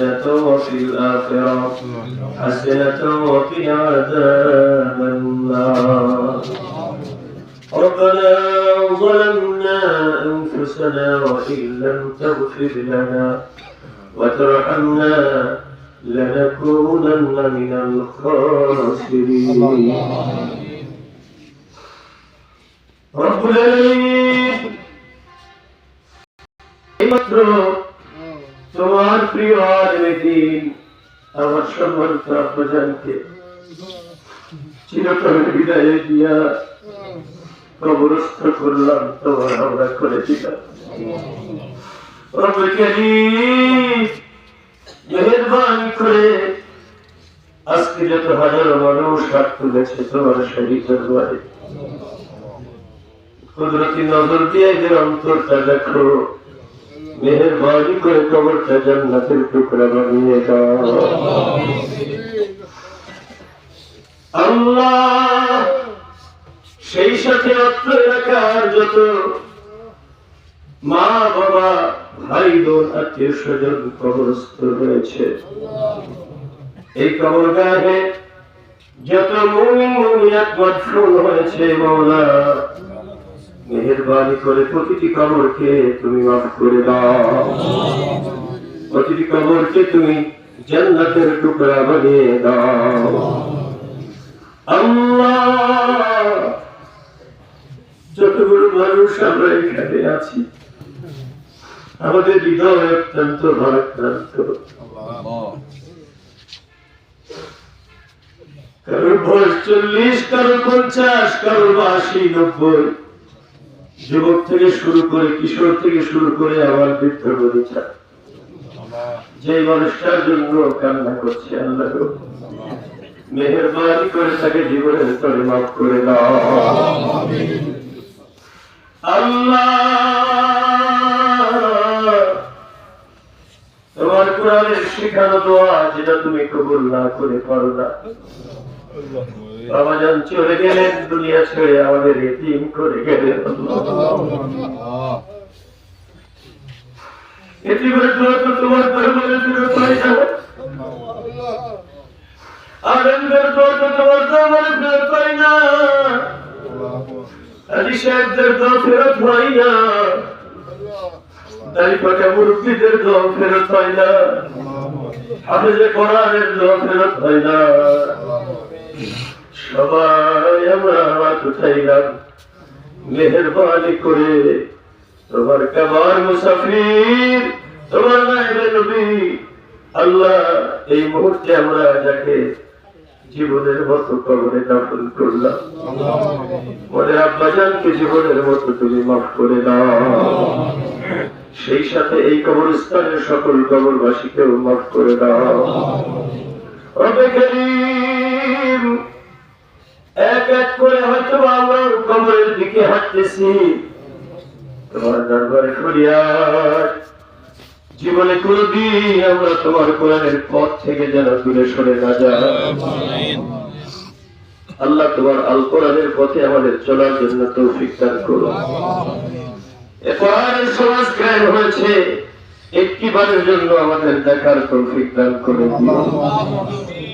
في الآخرة حسنة وقنا عذاب النار ربنا ظلمنا أنفسنا وإن لم تغفر لنا وترحمنا لنكونن من الخاسرين. رب العالمين. তোমার প্রিয় আলমেদিন, আমার সম্মানিত আব্বাজানকে চিরতরে বিদায় দিয়া কবরস্থ করলাম, তোমার আমরা করে দিলাম। রব্বুল কারীম মেহেরবানি করে আজকে হাজারো নজর দেখো। মেহরবানি করে কবরটা জান্নাতের টুকরা বানিয়ে দাও আল্লাহ, সেই সাথে অত্র যত মা বাবা ভাই বোন আত্মীয় স্বজন কবরস্থ রয়েছে এই কবর গায়ে যত মুমিন মুমিনাত মদফুন হয়েছে মৌলা। মেহরবানি করে প্রতিটি কবরকে তুমি মাফ করে দাও। প্রতিটি কবরকে তুমি জান্নাতের টুকরা বানিয়ে দাও। যতগুলো মানুষ আমরা এখানে আছি, আমাদের হৃদয় অত্যন্ত ভারাক্রান্ত কারোর বয়স চল্লিশ, কারোর পঞ্চাশ, কারোর বা আশি, নব্বই। যুবক থেকে শুরু করে কিশোর থেকে শুরু করে আমার বৃদ্ধ বনিতা যে মানুষটার জন্য কান্না করছে, আল্লাহ মেহেরবানি করে তাকে জীবনের তরে মাফ করে দাও। আল্লাহ, তোমার কোরআনের শেখানো দোয়া, যেটা তুমি কবুল না করে পারো না। যান চলে গেলেন দুনিয়া ছেড়ে আমাদের এতিম করে গেলেন এতিমের দরবারে ফেরত হয় না। দাড়ি পাকা মুরব্বীদের দোয়া ফেরত ফেরত হয় না। সবাই আমরা হাত উঠাইলাম, মেহরবানি করে। তোমার কাবার মুসাফির, তোমার নাইবে নবী। আল্লাহ, এই মুহূর্তে আমরা যাকে জীবনের মতো কবরে দাফন করলাম। ওদের আব্বাজানকে জীবনের মতো তুমি মাফ করে দাও। সেই সাথে এই কবরস্থানের সকল কবরবাসীকেও মাফ করে দাও। রবে করিম এক এক করে হয়তো কবরের দিকে হাঁটতেছি। জীবনে কোনদিন আমরা তোমার কোরআনের পথ থেকে যেন দূরে সরে না যাই। আল্লাহ তোমার আল কোরআনের পথে আমাদের চলার জন্য তৌফিক দান করো সমাজ হয়েছে। একটি বারের জন্য আমাদের দেখার তৌফিক দান করে দিও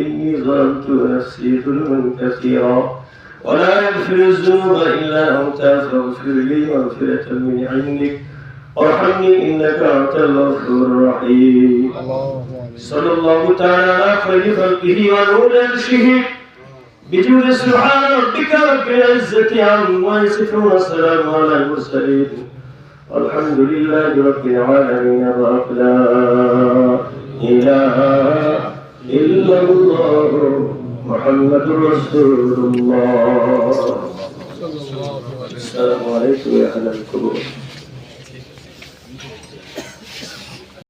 إني ظلمت نفسي ظلما كثيرا ولا يغفر الذنوب إلا أنت فاغفر لي مغفرة من عندك وأرحمني إنك أنت الغفور الرحيم. صلى الله تعالى على خير خلقه ونور عرشه بجود سبحان ربك رب العزة عما يصفون وسلام على المرسلين والحمد لله رب العالمين لا إله إلا الله محمد رسول الله. السلام عليكم يا أهل القبور.